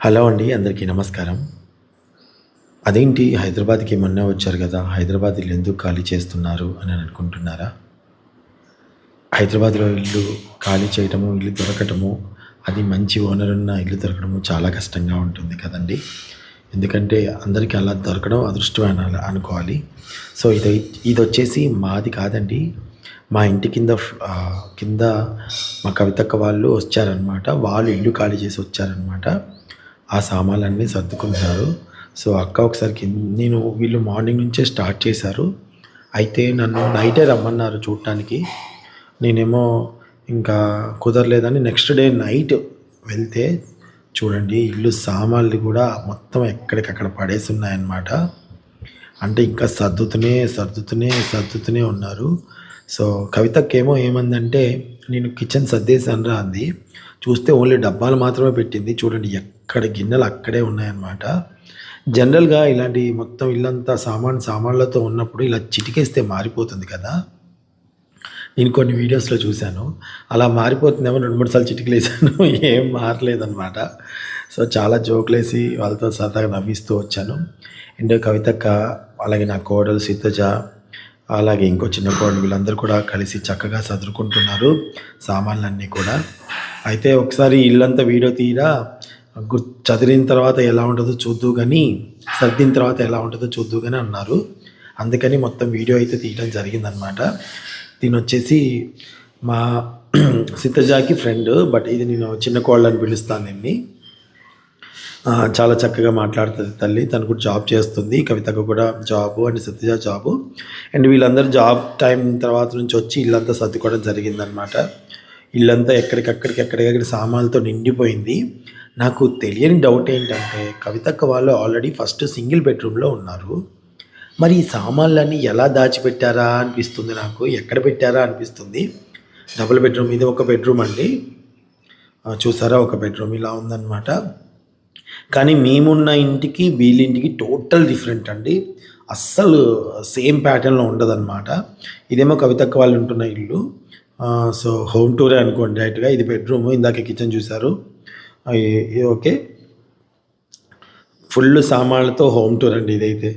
Hello అండి అందరికీ నమస్కారం. అదేంటి హైదరాబాద్కి మొన్నే వచ్చారు కదా హైదరాబాద్ ఇల్లు ఎందుకు ఖాళీ చేస్తున్నారు అని అనుకుంటున్నారా? హైదరాబాద్లో ఇల్లు ఖాళీ చేయటము ఇల్లు దొరకటము అది మంచి ఓనర్ ఉన్న ఇల్లు దొరకడము చాలా కష్టంగా ఉంటుంది కదండి. ఎందుకంటే అందరికీ అలా దొరకడం అదృష్టం అని అనుకోవాలి. సో ఇది ఇది వచ్చేసి మాది కాదండి. మా ఇంటి కింద కింద మా కవితక్క వాళ్ళు వచ్చారనమాట వాళ్ళు ఇల్లు ఖాళీ చేసి వచ్చారనమాట ఆ సామాన్లన్నీ సర్దుకుంటారు సో అక్క ఒకసారి నేను వీళ్ళు మార్నింగ్ నుంచే స్టార్ట్ చేశారు. అయితే నన్ను నైటే రమ్మన్నారు చూడటానికి నేనేమో ఇంకా కుదరలేదని నెక్స్ట్ డే నైట్ వెళ్తే చూడండి ఇల్లు సామాన్లు కూడా మొత్తం ఎక్కడికక్కడ పడేసి ఉన్నాయన్నమాట అంటే ఇంకా సర్దుతూనే సర్దుతూనే సర్దుతూనే ఉన్నారు. సో కవితకేమో ఏమందంటే నేను కిచెన్ సర్దేశాను రా అంది. చూస్తే ఓన్లీ డబ్బాలు మాత్రమే పెట్టింది. చూడండి ఎక్కడ గిన్నెలు అక్కడే ఉన్నాయన్నమాట. జనరల్గా ఇలాంటి మొత్తం ఇల్లంతా సామాన్ సామాన్లతో ఉన్నప్పుడు ఇలా చిటికేస్తే మారిపోతుంది కదా. నేను కొన్ని వీడియోస్లో చూశాను. అలా మారిపోతుందేమో రెండు మూడు సార్లు చిటికలేసాను ఏం మారలేదన్నమాట. సో చాలా జోకులేసి వాళ్ళతో సరదాగా నవ్విస్తూ వచ్చాను. అండ్ కవితక్క అలాగే నా కోడలు సీతజ అలాగే ఇంకో చిన్న కోడలు వీళ్ళందరూ కూడా కలిసి చక్కగా చదువుకుంటున్నారు సామాన్లన్నీ కూడా. అయితే ఒకసారి ఇల్లంతా వీడియో తీరా గుర్ చదివిన తర్వాత ఎలా ఉంటుందో చూద్దు కానీ సర్దిన తర్వాత ఎలా ఉంటుందో చూద్దు కానీ అన్నారు. అందుకని మొత్తం వీడియో అయితే తీయడం జరిగిందనమాట. దీని వచ్చేసి మా సిద్ధజాకి ఫ్రెండ్ బట్ ఇది నేను చిన్న కోళ్ళని పిలుస్తాను దీన్ని. చాలా చక్కగా మాట్లాడుతుంది తల్లి. తను కూడా జాబ్ చేస్తుంది. కవితకు కూడా జాబు అండ్ సత్యజ జాబు. అండ్ వీళ్ళందరూ జాబ్ టైం తర్వాత నుంచి వచ్చి ఇల్లంతా సర్దుకోవడం జరిగిందనమాట ఇల్లంతా ఎక్కడికక్కడికి ఎక్కడికక్కడ సామాన్లతో నిండిపోయింది. నాకు తెలియని డౌట్ ఏంటంటే కవితక్క వాళ్ళు ఆల్రెడీ ఫస్ట్ సింగిల్ బెడ్రూమ్లో ఉన్నారు. మరి ఈ సామాన్లన్నీ ఎలా దాచిపెట్టారా అనిపిస్తుంది నాకు. ఎక్కడ పెట్టారా అనిపిస్తుంది. డబుల్ బెడ్రూమ్ ఇది ఒక బెడ్రూమ్ అండి. చూసారా? ఒక బెడ్రూమ్ ఇలా ఉందన్నమాట. కానీ మేమున్న ఇంటికి వీళ్ళింటికి టోటల్ డిఫరెంట్ అండి. అస్సలు సేమ్ ప్యాటర్న్లో ఉండదన్నమాట. ఇదేమో కవితక్క వాళ్ళు ఉంటున్న ఇల్లు. సో హోమ్ టూరే అనుకోండి డైరెక్ట్గా. ఇది బెడ్రూమ్ ఇందాక కిచెన్ చూశారు. ఓకే. ఫుల్ సామాన్లతో హోమ్ టూర్ అండి ఇదైతే.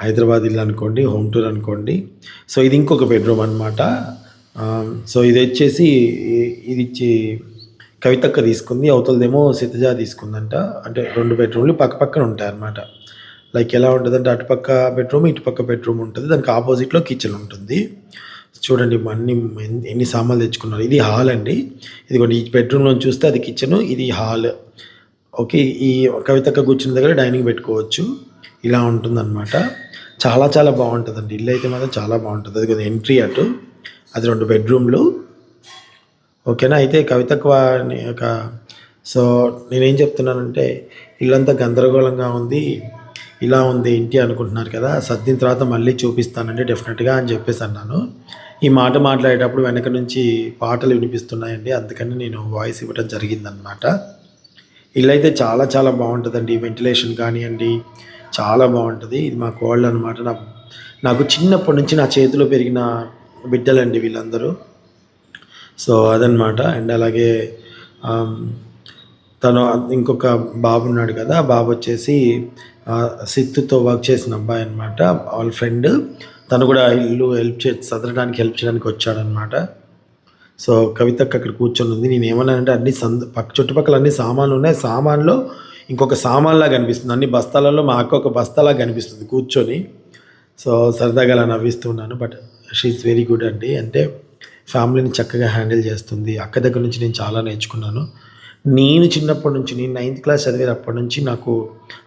హైదరాబాద్ ఇల్లు అనుకోండి హోమ్ టూర్ అనుకోండి. సో ఇది ఇంకొక బెడ్రూమ్ అనమాట సో ఇది వచ్చేసి ఇది కవితక్క తీసుకుంది అవతలదేమో సితజ తీసుకుందంట. అంటే రెండు బెడ్రూమ్లు పక్క పక్కన ఉంటాయి అన్నమాట. లైక్ ఎలా ఉంటుందంటే అటుపక్క బెడ్రూమ్ ఇటుపక్క బెడ్రూమ్ ఉంటుంది. దానికి ఆపోజిట్లో కిచెన్ ఉంటుంది. చూడండి అన్ని ఎన్ని- సామాన్లు తెచ్చుకున్నారు. ఇది హాల్ అండి. ఇదిగోండి ఈ బెడ్రూమ్లో చూస్తే అది కిచెన్ ఇది హాల్ ఓకే ఈ కవితక్క కూర్చున్న దగ్గర డైనింగ్ పెట్టుకోవచ్చు. ఇలా ఉంటుందన్నమాట. చాలా చాలా బాగుంటుందండి. ఇల్లు అయితే మాత్రం చాలా బాగుంటుంది. అది ఎంట్రీ అటు. అది రెండు బెడ్రూమ్లు ఓకేనా? అయితే కవితకు వాని యొక్క సో నేనేం చెప్తున్నానంటే ఇల్లంతా గందరగోళంగా ఉంది ఇలా ఉంది ఏంటి అనుకుంటున్నారు కదా సర్దిన తర్వాత మళ్ళీ చూపిస్తానండి డెఫినెట్గా అని చెప్పేసి అన్నాను. ఈ మాట మాట్లాడేటప్పుడు వెనక నుంచి పాటలు వినిపిస్తున్నాయండి అందుకని నేను వాయిస్ ఇవ్వడం జరిగిందనమాట. ఇల్లు అయితే చాలా చాలా బాగుంటుందండి వెంటిలేషన్ కానివ్వండి చాలా బాగుంటుంది. ఇది మా కోళ్ళు అనమాట. నా నాకు చిన్నప్పటి నుంచి నా చేతిలో పెరిగిన బిడ్డలండి వీళ్ళందరూ. సో అదనమాట అండ్ అలాగే తను ఇంకొక బాబు ఉన్నాడు కదా ఆ బాబు వచ్చేసి సిత్తుతో వర్క్ చేసిన అబ్బాయి అనమాట వాళ్ళ ఫ్రెండ్. తను కూడా ఇల్లు హెల్ప్ చే చదవడానికి హెల్ప్ చేయడానికి వచ్చాడనమాట సో కవితకు అక్కడ కూర్చొని ఉంది. నేను ఏమన్నానంటే అన్ని సంద పక్క చుట్టుపక్కల అన్ని సామాన్లు ఉన్నాయి. సామాన్లో ఇంకొక సామాన్లా కనిపిస్తుంది అన్ని బస్తాలలో మా అక్క ఒక బస్తాలా కనిపిస్తుంది కూర్చొని. సో సరదాగా అలా నవ్విస్తున్నాను బట్ షీఈ్ వెరీ గుడ్ అండి. అంటే ఫ్యామిలీని చక్కగా హ్యాండిల్ చేస్తుంది. అక్క దగ్గర నుంచి నేను చాలా నేర్చుకున్నాను. నేను చిన్నప్పటి నుంచి నేను నైన్త్ క్లాస్ చదివేటప్పటి నుంచి నాకు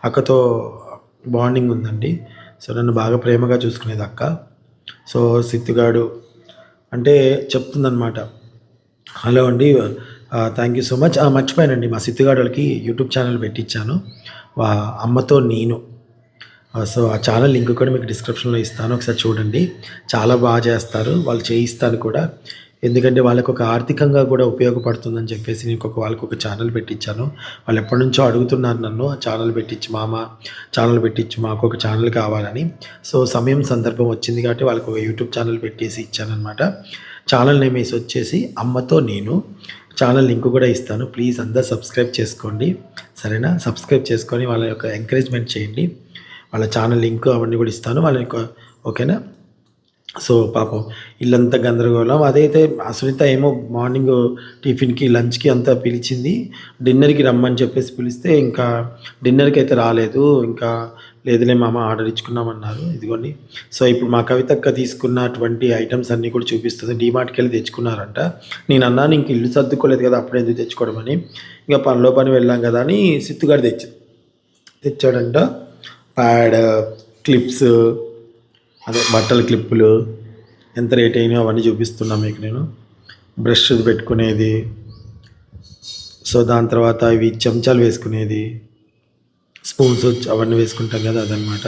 అక్కతో బాండింగ్ ఉందండి. సో నన్ను బాగా ప్రేమగా చూసుకునేది అక్క. సో సిత్తుగాడు అంటే చెప్తుందనమాట హలో అండి థ్యాంక్ యూ సో మచ్ మర్చిపోయానండి. మా సిత్తుగాడు వాళ్ళకి యూట్యూబ్ ఛానల్ పెట్టించాను వా అమ్మతో నేను. సో ఆ ఛానల్ లింక్ కూడా మీకు డిస్క్రిప్షన్లో ఇస్తాను ఒకసారి చూడండి. చాలా బాగా చేస్తారు వాళ్ళు చేయిస్తాను కూడా. ఎందుకంటే వాళ్ళకు ఒక ఆర్థికంగా కూడా ఉపయోగపడుతుందని చెప్పేసి నేను ఒక వాళ్ళకి ఒక ఛానల్ పెట్టించాను. వాళ్ళు ఎప్పటి నుంచో అడుగుతున్నారు నన్ను ఆ ఛానల్ పెట్టించి మామ ఛానల్ పెట్టించి మాకు ఒక ఛానల్ కావాలని. సో సమయం సందర్భం వచ్చింది కాబట్టి వాళ్ళకి ఒక యూట్యూబ్ ఛానల్ పెట్టేసి ఇచ్చానమాట ఛానల్ నేమ్ వేసి వచ్చేసి అమ్మతో నేను. ఛానల్ లింక్ కూడా ఇస్తాను. ప్లీజ్ అందరు సబ్స్క్రైబ్ చేసుకోండి. సరేనా? సబ్స్క్రైబ్ చేసుకొని వాళ్ళ యొక్క ఎంకరేజ్మెంట్ చేయండి. వాళ్ళ ఛానల్ లింక్ అవన్నీ కూడా ఇస్తాను. వాళ్ళ యొక్క ఓకేనా సో పాపం ఇల్లంతా గందరగోళం. అదైతే అసునీత ఏమో మార్నింగ్ టిఫిన్కి లంచ్కి అంతా పిలిచింది. డిన్నర్కి రమ్మని చెప్పేసి పిలిస్తే ఇంకా డిన్నర్కి అయితే రాలేదు. ఇంకా లేదులే మామ ఆర్డర్ ఇచ్చుకున్నామన్నారు. ఇదిగోండి. సో ఇప్పుడు మా కవితక్క తీసుకున్నటువంటి ఐటమ్స్ అన్నీ కూడా చూపిస్తుంది. డీమార్ట్కి వెళ్ళి తెచ్చుకున్నారంట. నేను అన్నాను ఇంక ఇల్లు సర్దుకోలేదు కదా అప్పుడు ఎందుకు తెచ్చుకోవడం అని. ఇంకా పనిలో పని వెళ్ళాం కదా అని సిత్తుగాడు తెచ్చి తెచ్చాడంట. ప్యాడ్ క్లిప్స్ అదే బట్టల క్లిప్పులు ఎంత రేట్ అయినాయో అవన్నీ చూపిస్తున్నాను మీకు నేను. బ్రష్ పెట్టుకునేది. సో దాని తర్వాత ఇవి చెంచాలు వేసుకునేది. స్పూన్స్ అవన్నీ వేసుకుంటాం కదా అదనమాట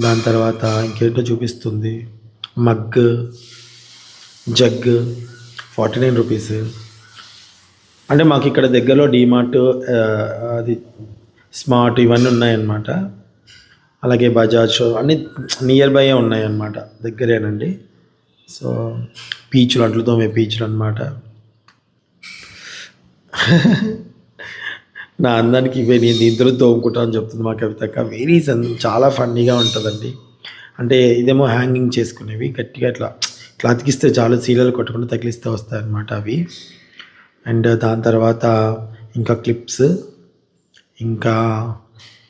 దాని తర్వాత ఇంకేంటో చూపిస్తుంది. Mug jug forty nine rupees. అంటే మాకు ఇక్కడ దగ్గరలో డీమార్ట్ అది స్మార్ట్ ఇవన్నీ ఉన్నాయన్నమాట. అలాగే బజాజ్ అన్నీ నియర్ బై ఉన్నాయన్నమాట. దగ్గరేనండి. సో పీచులు అంట్లు తోమే పీచులు అనమాట నా అందానికి ఇవే నేను దీంతో తోముకుంటా అని చెప్తుంది మా కవితక్క వెరీ సన్ చాలా ఫన్నీగా ఉంటుందండి. అంటే ఇదేమో హ్యాంగింగ్ చేసుకునేవి గట్టిగా ఇట్లా ఇట్లా అతికిస్తే చాలు సీలలు కొట్టకుండా తగిలిస్తే వస్తాయి అనమాట అవి. అండ్ దాని తర్వాత ఇంకా క్లిప్స్ ఇంకా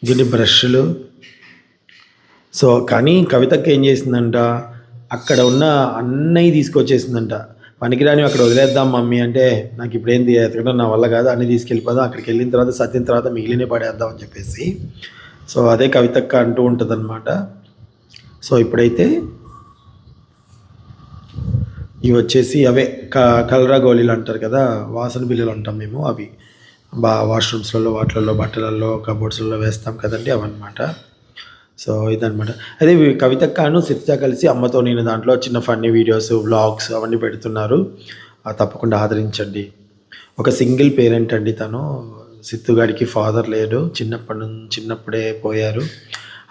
ఇంకొన్ని బ్రష్లు సో కానీ కవితక్క ఏం చేసిందంట? అక్కడ ఉన్న అన్నయ్య తీసుకొచ్చేసిందంట. పనికిరాని అక్కడ వదిలేద్దాం మమ్మీ అంటే నాకు ఇప్పుడు ఏంది? ఎతకడం నా వల్ల కాదు అన్నీ తీసుకెళ్ళిపోదాం అక్కడికి వెళ్ళిన తర్వాత సత్యం తర్వాత మిగిలిన పడేద్దాం అని చెప్పేసి. సో అదే కవితక్క అంటూ ఉంటుంది సో ఇప్పుడైతే ఇవి వచ్చేసి అవే క కలరా గోళీలు అంటారు కదా వాసన బిల్లులు అంటాం మేము అవి. బా వాష్రూమ్స్లలో వాటిలలో బట్టలలో కబోర్డ్స్లలో వేస్తాం కదండి అవన్నమాట. సో ఇదనమాట అదే కవిత కాను సిత్జా కలిసి అమ్మతో నేను దాంట్లో చిన్న ఫన్నీ వీడియోస్ వ్లాగ్స్ అవన్నీ పెడుతున్నారు. తప్పకుండా ఆదరించండి. ఒక సింగిల్ పేరెంట్ అండి తను. సిత్తుగాడికి ఫాదర్ లేడు. చిన్నప్పటి నుంచి చిన్నప్పుడే పోయారు.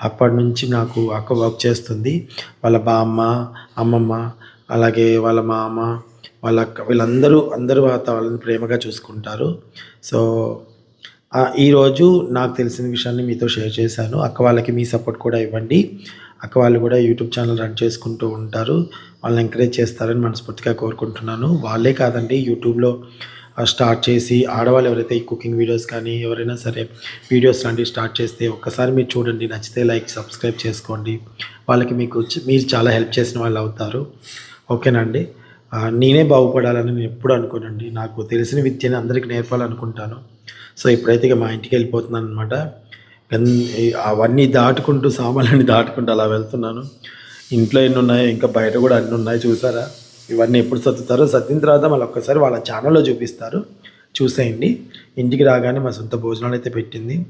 అప్పటి నుంచి నాకు అక్క వర్క్ చేస్తుంది. వాళ్ళ బామ్మ అమ్మమ్మ అలాగే వాళ్ళ మామ వాళ్ళ అక్క వీళ్ళందరూ అందరూ వాళ్ళని ప్రేమగా చూసుకుంటారు. సో ఈరోజు నాకు తెలిసిన విషయాన్ని మీతో షేర్ చేశాను. అక్క వాళ్ళకి మీ సపోర్ట్ కూడా ఇవ్వండి. అక్క వాళ్ళు కూడా యూట్యూబ్ ఛానల్ రన్ చేసుకుంటూ ఉంటారు. వాళ్ళని ఎంకరేజ్ చేస్తారని మనస్ఫూర్తిగా కోరుకుంటున్నాను. వాళ్ళే కాదండి యూట్యూబ్లో స్టార్ట్ చేసి ఆడవాళ్ళు ఎవరైతే ఈ కుకింగ్ వీడియోస్ కానీ ఎవరైనా సరే వీడియోస్ లాంటివి స్టార్ట్ చేస్తే ఒక్కసారి మీరు చూడండి నచ్చితే లైక్ సబ్స్క్రైబ్ చేసుకోండి. వాళ్ళకి మీకు మీరు చాలా హెల్ప్ చేసిన వాళ్ళు అవుతారు. ఓకేనండి? నేనే బాగుపడాలని నేను ఎప్పుడు అనుకోనండి. నాకు తెలిసిన విద్యని అందరికీ నేర్పాలనుకుంటాను. సో ఇప్పుడైతే ఇక మా ఇంటికి వెళ్ళిపోతున్నాను అనమాట అవన్నీ దాటుకుంటూ సామాన్లన్నీ దాటుకుంటూ అలా వెళ్తున్నాను. ఇంట్లో ఎన్ని ఉన్నాయో ఇంకా బయట కూడా అన్ని ఉన్నాయి చూసారా? ఇవన్నీ ఎప్పుడు సర్దుతారో సర్దిన తర్వాత మళ్ళీ ఒక్కసారి వాళ్ళ ఛానల్లో చూపిస్తారు. చూసేయండి. ఇంటికి రాగానే మా సొంత భోజనాలు అయితే పెట్టింది.